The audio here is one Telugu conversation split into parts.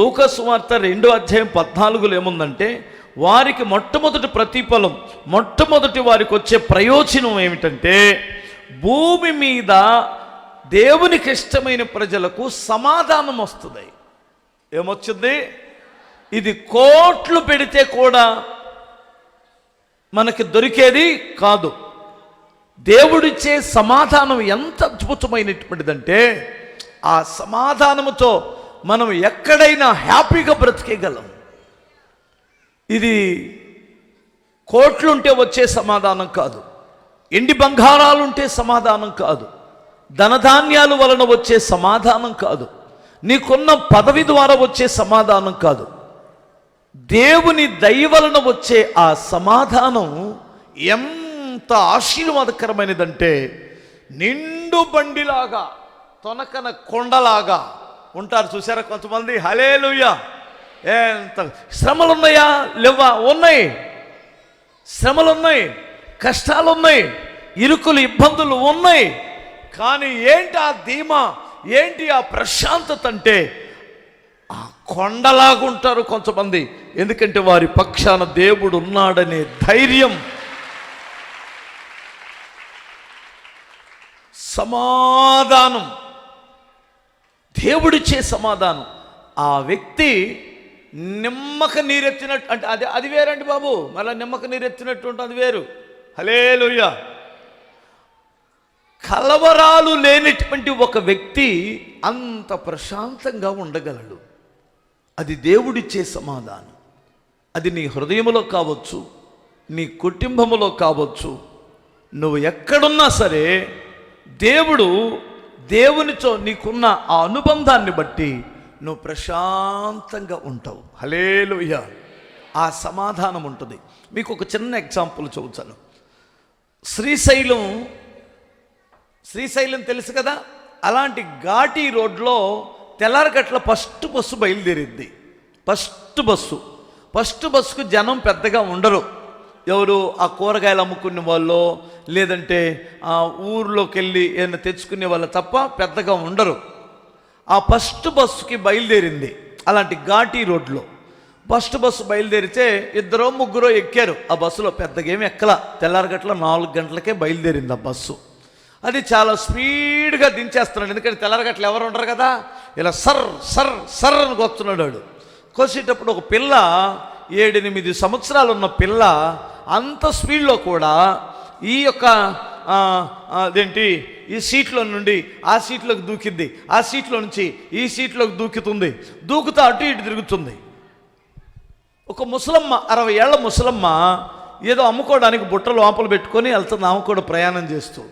లూకస్ వార్త రెండో అధ్యాయం పద్నాలుగులో ఏముందంటే వారికి మొట్టమొదటి ప్రతిఫలం మొట్టమొదటి వారికి వచ్చే ప్రయోజనం ఏమిటంటే భూమి మీద దేవునికి ఇష్టమైన ప్రజలకు సమాధానం వస్తుంది. ఏమొచ్చింది? ఇది కోట్లు పెడితే కూడా మనకి దొరికేది కాదు. దేవుడిచ్చే సమాధానం ఎంత అద్భుతమైనటువంటిదంటే ఆ సమాధానముతో మనం ఎక్కడైనా హ్యాపీగా బ్రతికేయగలం. ఇది కోట్లుంటే వచ్చే సమాధానం కాదు. ఎండి బంగారాలుంటే సమాధానం కాదు. ధనధాన్యాలు వలన వచ్చే సమాధానం కాదు. నీకున్న పదవి ద్వారా వచ్చే సమాధానం కాదు. దేవుని దయ వలన వచ్చే ఆ సమాధానం ఎంత ఆశీర్వాదకరమైనదంటే నిండు బండిలాగా తొనకన కొండలాగా ఉంటారు చూసారా కొంతమంది? హలేలుయ్యా ఎంత శ్రమలు ఉన్నాయా లేవా ఉన్నాయి. శ్రమలు ఉన్నాయి కష్టాలు ఉన్నాయి ఇరుకులు ఇబ్బందులు ఉన్నాయి. కానీ ఏంటి ఆ ధీమా? ఏంటి ఆ ప్రశాంతత అంటే? ఆ కొండలాగుంటారు కొంతమంది. ఎందుకంటే వారి పక్షాన దేవుడు ఉన్నాడనే ధైర్యం. సమాధానం. దేవుడిచ్చే సమాధానం. ఆ వ్యక్తి నిమ్మక నీరెత్తినట్టు అంటే అది అది వేరండి బాబు. మళ్ళీ నిమ్మక నీరెత్తినట్టు ఉంటుంది అది వేరు. హలే కలవరాలు లేనటువంటి ఒక వ్యక్తి అంత ప్రశాంతంగా ఉండగలడు. అది దేవుడిచ్చే సమాధానం. అది నీ హృదయములో కావచ్చు నీ కుటుంబములో కావచ్చు. నువ్వు ఎక్కడున్నా సరే దేవుడు దేవునితో నీకున్న ఆ అనుబంధాన్ని బట్టి నువ్వు ప్రశాంతంగా ఉంటావు. హలేలుయ్య ఆ సమాధానం ఉంటుంది. మీకు ఒక చిన్న ఎగ్జాంపుల్ చూచాను శ్రీశైలం శ్రీశైలం తెలుసు కదా? అలాంటి ఘాటీ రోడ్లో తెల్లారగట్ల ఫస్ట్ బస్సు బయలుదేరిద్ది ఫస్ట్ బస్సు. ఫస్ట్ బస్సుకు జనం పెద్దగా ఉండరు. ఎవరు? ఆ కూరగాయలు అమ్ముకునే వాళ్ళు లేదంటే ఆ ఊర్లోకి వెళ్ళి ఏదైనా తెచ్చుకునే వాళ్ళు తప్ప పెద్దగా ఉండరు. ఆ ఫస్ట్ బస్సుకి బయలుదేరింది అలాంటి ఘాటీ రోడ్లో. ఫస్ట్ బస్సు బయలుదేరితే ఇద్దరో ముగ్గురో ఎక్కారు. ఆ బస్సులో పెద్దగేమి ఎక్కల. తెల్లారగట్ల నాలుగు గంటలకే బయలుదేరింది ఆ బస్సు. అది చాలా స్పీడ్గా దించేస్తున్నాడు. ఎందుకంటే తెల్లారగట్ల ఎవరు ఉండరు కదా? ఇలా సర్ సర్ సర్ అని కొస్తున్నాడు వాడు. కోసేటప్పుడు ఒక పిల్ల ఏడెనిమిది సంవత్సరాలు ఉన్న పిల్ల అంత స్పీడ్లో కూడా ఈ యొక్క అదేంటి? ఈ సీట్లో నుండి ఆ సీట్లోకి దూకింది ఆ సీట్లో నుంచి ఈ సీట్లోకి దూకుతుంది. దూకుతూ అటు ఇటు తిరుగుతుంది. ఒక ముసలమ్మ అరవై ఏళ్ళ ముసలమ్మ ఏదో అమ్ముకోవడానికి బుట్ట లోపల పెట్టుకొని వెళ్తుంది. ఆమె కూడా ప్రయాణం చేస్తూ.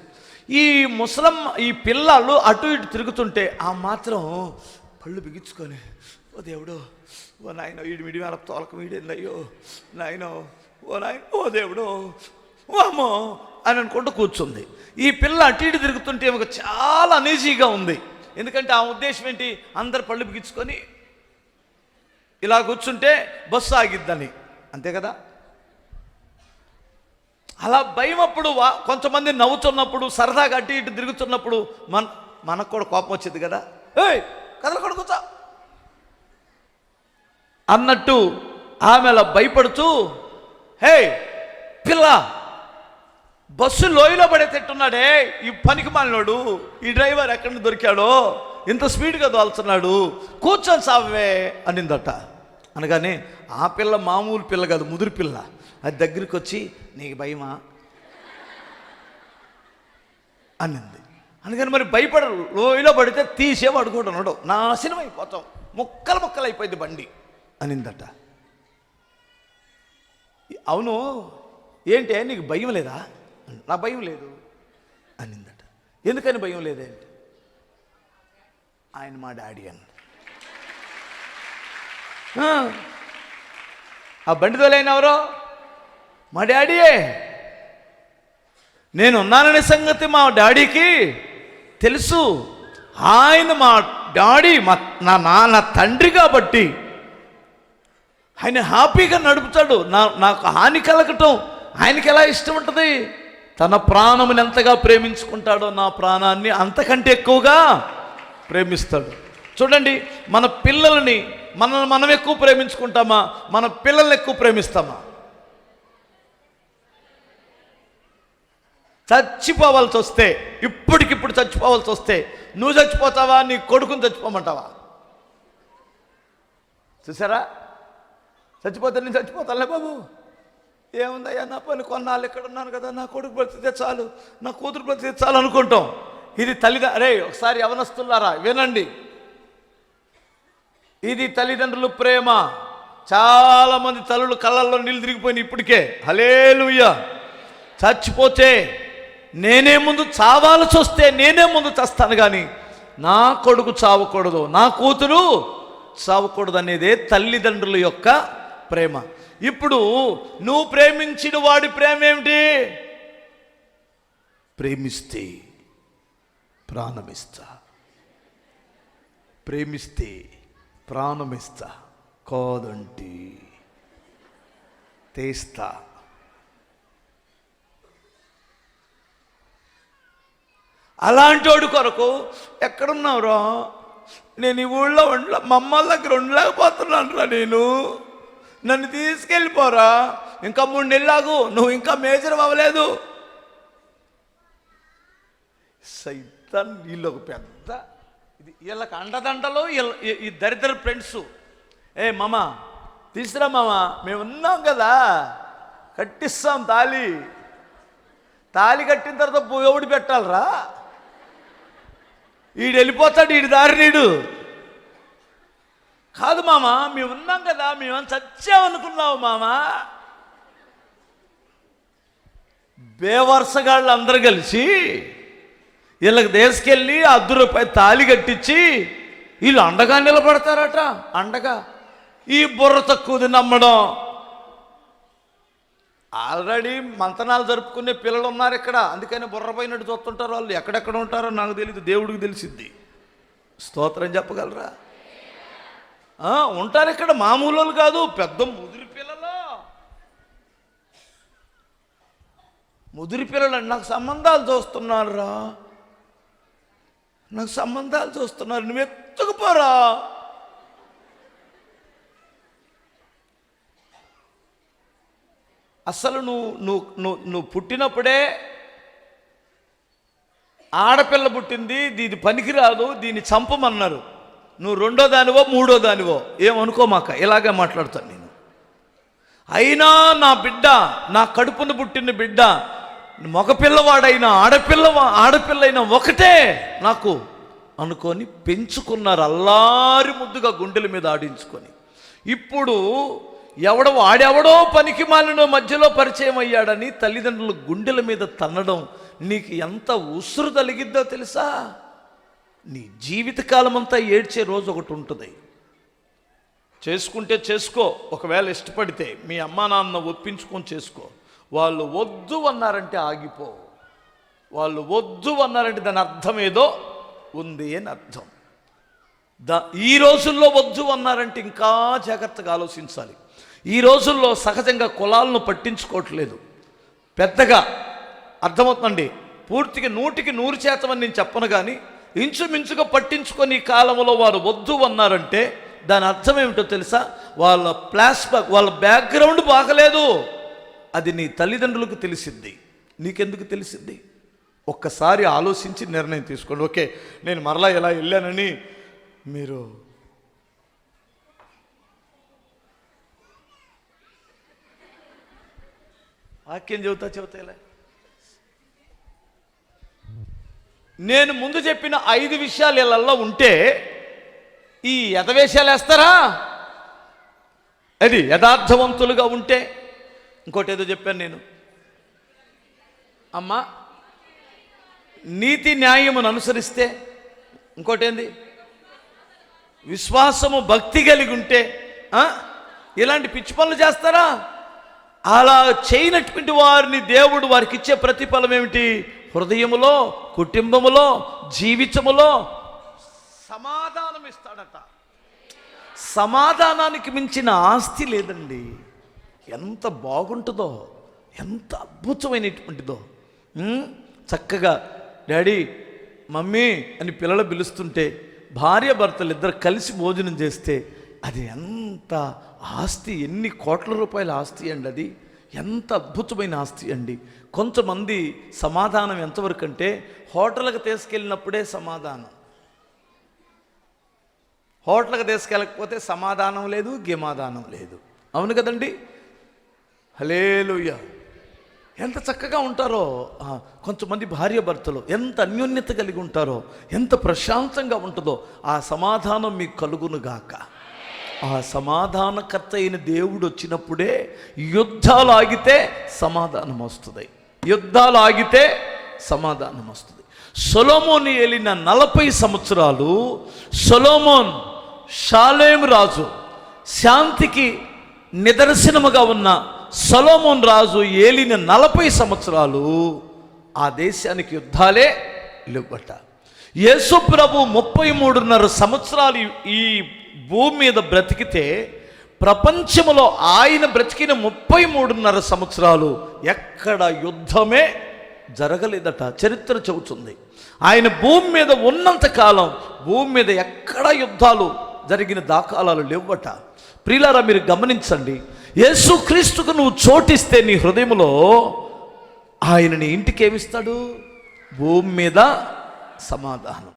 ఈ ముసలమ్మ ఈ పిల్లలు అటు ఇటు తిరుగుతుంటే ఆ మాత్రం పళ్ళు బిగించుకొని ఓ దేవుడు ఓ నాయన వీడి మిడి మేర తోలక వీడింది అయ్యో నాయన ఓ నాయన ఓ దేవుడు వామో అని అనుకుంటూ కూర్చుంది. ఈ పిల్ల అటు ఇటు తిరుగుతుంటే ఒక చాలా అనీజీగా ఉంది. ఎందుకంటే ఆ ఉద్దేశం ఏంటి? అందరు పళ్ళు బిగించుకొని ఇలా కూర్చుంటే బస్సు ఆగిద్దని. అంతే కదా? అలా భయం అప్పుడు వా- కొంతమంది నవ్వుతున్నప్పుడు సరదాగా అటు ఇటు తిరుగుతున్నప్పుడు మన మనకు కూడా కోపం వచ్చింది కదా? ఏయ్ కదలకూడదు కొడుకుతా అన్నట్టు ఆమె అలా భయపడుతూ హే పిల్ల బస్సు లోయలో పడేటట్టున్నాడే ఈ పనికి మాలినోడు ఈ డ్రైవర్ ఎక్కడ దొరికాడో ఇంత స్పీడ్గా దోల్చున్నాడు కూర్చొని సావే అనిందట. అనగానే ఆ పిల్ల మామూలు పిల్ల కాదు ముదురు పిల్ల. అది దగ్గరికి వచ్చి నీకు భయమా? అనింది. అందుకని మరి భయపడరు లోయలో పడితే తీసే పడుకుంటున్నాడు నాశనం అయిపోతాం. ముక్కలు ముక్కలు అయిపోయింది బండి. అనిందట. అవును ఏంటి నీకు భయం లేదా? నా భయం లేదు అనిందట. ఎందుకని భయం లేదేంటి ఆయన మా డాడీ అన్న. ఆ, బండి తోలైన ఎవరో? మా డాడీయే. నేను ఉన్నాననే సంగతి మా డాడీకి తెలుసు. ఆయన మా డాడీ మా నా నాన్న తండ్రి కాబట్టి ఆయన హ్యాపీగా నడుపుతాడు. నా నాకు హాని కలగటం ఆయనకి ఎలా ఇష్టం ఉంటుంది? తన ప్రాణముని ఎంతగా ప్రేమించుకుంటాడో నా ప్రాణాన్ని అంతకంటే ఎక్కువగా ప్రేమిస్తాడు. చూడండి మన పిల్లల్ని మనల్ని మనం ఎక్కువ ప్రేమించుకుంటామా? మన పిల్లల్ని ఎక్కువ ప్రేమిస్తామా? చచ్చిపోవాల్సి వస్తే ఇప్పటికిప్పుడు చచ్చిపోవాల్సి వస్తే నువ్వు చచ్చిపోతావా? నీ కొడుకుని చచ్చిపోమంటావా? చూసారా? చచ్చిపోతే నేను చచ్చిపోతానులే బాబు. ఏముందయ్యా నా పని కొన్నాళ్ళు ఇక్కడ ఉన్నాను కదా నా కొడుకు బ్రతికితే చాలు నా కూతురు బ్రతికితే చాలు అనుకుంటాం. ఇది తల్లిద అరే ఒకసారి అవనస్తున్నారా వినండి. ఇది తల్లిదండ్రులు ప్రేమ. చాలామంది తల్లులు కళ్ళల్లో నీళ్ళు తిరిగిపోయినాయి ఇప్పటికే. హలేలుయ్య చచ్చిపోతే నేనే ముందు చావాల్సి వస్తే నేనే ముందు చస్తాను కానీ నా కొడుకు చావకూడదు నా కూతురు చావకూడదు అనేదే తల్లిదండ్రుల యొక్క ప్రేమ. ఇప్పుడు నువ్వు ప్రేమించిన వాడి ప్రేమ ఏమిటి ప్రేమిస్తే ప్రాణమిస్తా. ప్రేమిస్తే ప్రాణమిస్తా. కాదంటి తీస్తా. అలాంటోడు కొరకు ఎక్కడున్నావురా? నేను ఈ ఊళ్ళో ఉండ మా దగ్గర ఉండలేకపోతున్నాను రా నేను. నన్ను తీసుకెళ్ళిపోరా. ఇంకా మూడు నెలలాగు నువ్వు ఇంకా మేజర్ అవ్వలేదు. సైతాన్ వీళ్ళు ఒక పెద్ద ఇది వీళ్ళకి అండదండలు వీళ్ళ ఈ- ఈ దరిద్ర ఫ్రెండ్స్ ఏ మామ తీసురా మామ మేము ఉన్నాం కదా. కట్టిస్తాం తాళి. తాళి కట్టిన తర్వాత ఎవడు పెట్టాలరా. ఈడు వెళ్ళిపోతాడు ఈడు దారి నీడు. కాదు మామ మేము ఉన్నాం కదా మేము చచ్చామనుకున్నావు మామ? బేవర్సగాళ్ళు అందరు కలిసి వీళ్ళకి దేశకెళ్ళి అర్ధ రూపాయి తాళి కట్టించి వీళ్ళు అండగా నిలబడతారట అండగా. ఈ బుర్ర తక్కువది నమ్మడం. ఆల్రెడీ మంతనాలు జరుపుకునే పిల్లలు ఉన్నారు ఇక్కడ. అందుకని బుర్ర పోయినట్టు చూస్తుంటారు వాళ్ళు. ఎక్కడెక్కడ ఉంటారో నాకు తెలియదు దేవుడికి తెలిసిద్ది. స్తోత్రం చెప్పగలరా? ఉంటారు ఇక్కడ మామూలు వాళ్ళు కాదు పెద్ద ముదిరి పిల్లలు. ముదిరి పిల్లలు నాకు సంబంధాలు చూస్తున్నారు రా నాకు సంబంధాలు చూస్తున్నారు నువ్వు ఎత్తుకుపోరా. అసలు నువ్వు నువ్వు నువ్వు నువ్వు పుట్టినప్పుడే ఆడపిల్ల పుట్టింది దీని పనికిరాదు దీన్ని చంపమన్నారు. నువ్వు రెండో దానివో మూడో దానివో. ఏమనుకోమాక ఇలాగే మాట్లాడతాను నేను. అయినా నా బిడ్డ నా కడుపున పుట్టిన బిడ్డ మగపిల్లవాడైనా ఆడపిల్ల ఆడపిల్లైనా ఒకటే నాకు అనుకొని పెంచుకున్నారు అల్లారి ముద్దుగా గుండెల మీద ఆడించుకొని. ఇప్పుడు ఎవడో ఆడెవడో పనికి మాలిన మధ్యలో పరిచయం అయ్యాడని తల్లిదండ్రులు గుండెల మీద తన్నడం నీకు ఎంత ఉసురు తలిగిద్దో తెలుసా? నీ జీవితకాలం అంతా ఏడ్చే రోజు ఒకటి ఉంటుంది. చేసుకుంటే చేసుకో ఒకవేళ ఇష్టపడితే మీ అమ్మా నాన్న ఒప్పించుకొని చేసుకో. వాళ్ళు వద్దు అన్నారంటే ఆగిపో. వాళ్ళు వద్దు అన్నారంటే దాని అర్థం ఏదో ఉంది అని అర్థం. దా ఈ రోజుల్లో వద్దు అన్నారంటే ఇంకా జాగ్రత్తగా ఆలోచించాలి. ఈ రోజుల్లో సహజంగా కులాలను పట్టించుకోవట్లేదు. పెద్దగా అర్థమవుతుందండి. పూర్తిగా నూటికి నూరు శాతం అని నేను చెప్పను కానీ ఇంచుమించుగా పట్టించుకొని ఈ కాలంలో వారు వద్దు అన్నారంటే దాని అర్థం ఏమిటో తెలుసా? వాళ్ళ ప్లాస్ బ్యాక్ వాళ్ళ బ్యాక్గ్రౌండ్ బాగలేదు. అది నీ తల్లిదండ్రులకు తెలిసిద్ది. నీకెందుకు తెలిసిద్ది? ఒక్కసారి ఆలోచించి నిర్ణయం తీసుకోండి. ఓకే నేను మరలా ఇలా వెళ్ళానని మీరు వాక్యం చెబుతా చెబుతా ఇలా. నేను ముందు చెప్పిన ఐదు విషయాలు ఇళ్ళల్లో ఉంటే ఈ యథవేషాలు వేస్తారా? అది యథార్థవంతులుగా ఉంటే ఇంకోటి ఏదో చెప్పాను నేను. అమ్మా నీతి న్యాయమును అనుసరిస్తే ఇంకోటేంది? విశ్వాసము భక్తి కలిగి ఉంటే ఇలాంటి పిచ్చి పనులు చేస్తారా? అలా చేయనటువంటి వారిని దేవుడు వారికి ఇచ్చే ప్రతిఫలం ఏమిటి? హృదయములో కుటుంబములో జీవితములో సమాధానం ఇస్తాడట సమాధానానికి మించిన ఆస్తి లేదండి. ఎంత బాగుంటుందో ఎంత అద్భుతమైనటువంటిదో. చక్కగా డాడీ మమ్మీ అని పిల్లలు పిలుస్తుంటే భార్య భర్తలు ఇద్దరు కలిసి భోజనం చేస్తే అది ఎంత ఆస్తి ఎన్ని కోట్ల రూపాయల ఆస్తి అండి అది. ఎంత అద్భుతమైన ఆస్తి అండి. కొంతమంది సమాధానం ఎంతవరకు అంటే హోటల్కి తీసుకెళ్ళినప్పుడే సమాధానం. హోటల్కి తీసుకెళ్ళకపోతే సమాధానం లేదు గిమాధానం లేదు. అవును కదండి? హలేలుయ్య ఎంత చక్కగా ఉంటారో కొంతమంది భార్య భర్తలు ఎంత అన్యోన్యత కలిగి ఉంటారో ఎంత ప్రశాంతంగా ఉంటుందో ఆ సమాధానం మీకు కలుగునుగాక ఆ సమాధానకర్త అయిన దేవుడు వచ్చినప్పుడే యుద్ధాలు ఆగితే సమాధానం వస్తుంది యుద్ధాలు ఆగితే సమాధానం వస్తుంది సొలోమోని ఏలిన నలభై సంవత్సరాలు సొలోమోన్ షాలేం రాజు శాంతికి నిదర్శనముగా ఉన్న సొలోమోన్ రాజు ఏలిన నలభై సంవత్సరాలు ఆ దేశానికి యుద్ధాలే లేవట. యేసు ప్రభు ముప్పై మూడున్నర సంవత్సరాలు ఈ భూమి మీద బ్రతికితే ప్రపంచంలో ఆయన బ్రతికిన ముప్పై మూడున్నర సంవత్సరాలు ఎక్కడ యుద్ధమే జరగలేదట. చరిత్ర చెబుతుంది. ఆయన భూమి మీద ఉన్నంత కాలం భూమి మీద ఎక్కడ యుద్ధాలు జరిగిన దాఖలాలు లేవట. ప్రియులారా మీరు గమనించండి. యేసుక్రీస్తుకు నువ్వు చోటిస్తే నీ హృదయంలో ఆయనని ఇంటికి ఏమిస్తాడు? భూమి మీద సమాధానం.